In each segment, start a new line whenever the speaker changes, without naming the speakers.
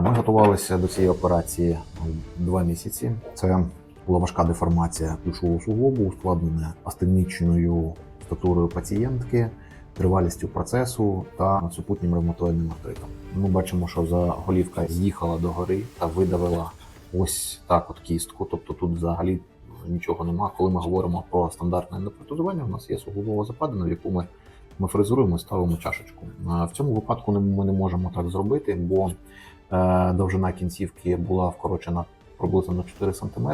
Ми готувалися до цієї операції два місяці. Це була важка деформація ключового суглобу, ускладнена астенічною статурою пацієнтки, тривалістю процесу та супутнім ревматоїдним артритом. Ми бачимо, що за голівка з'їхала до гори та видавила ось так от кістку. Тобто тут взагалі нічого нема. Коли ми говоримо про стандартне ендопротезування, у нас є суглобова западина, в яку ми, ми фрезеруємо і ставимо чашечку. В цьому випадку ми не можемо так зробити, бо довжина кінцівки була вкорочена приблизно на 4 см,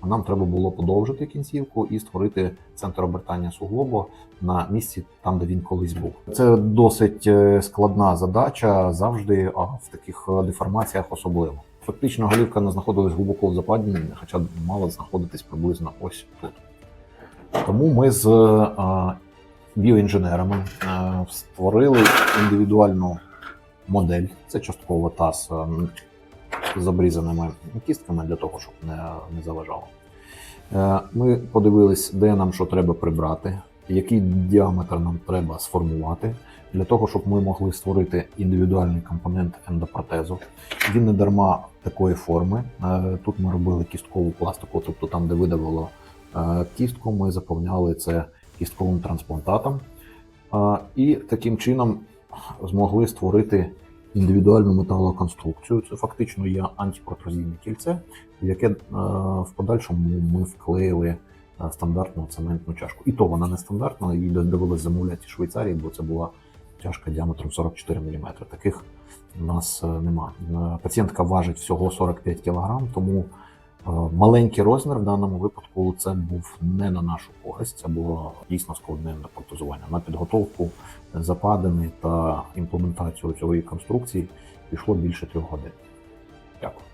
а нам треба було подовжити кінцівку і створити центр обертання суглобу на місці там, де він колись був. Це досить е, складна задача завжди, а в таких е, деформаціях особливо. Фактично голівка не знаходилась глибоко в западині, хоча мала знаходитись приблизно ось тут. Тому ми з е, біоінженерами е, створили індивідуальну модель. Це частково таз е, з обрізаними кістками для того, щоб не, не заважало. Е, Ми подивились, де нам що треба прибрати, який діаметр нам треба сформувати, для того, щоб ми могли створити індивідуальний компонент ендопротезу. Він не дарма такої форми. Е, Тут ми робили кісткову пластику, тобто там, де видавило кістку, ми заповняли це кістковим трансплантатом. І таким чином змогли створити індивідуальну металоконструкцію. Це фактично є антипротрузійне кільце, в яке е, в подальшому ми вклеїли е, стандартну цементну чашку. І то вона не стандартна, її довелося замовляти в Швейцарії, бо це була чашка діаметром 44 мм. Таких у нас е, нема. Пацієнтка важить всього 45 кг, тому маленький розмір в даному випадку це був не на нашу користь, це було дійсно складне протезування. На підготовку западини та імплементацію цієї конструкції пішло більше трьох годин. Дякую.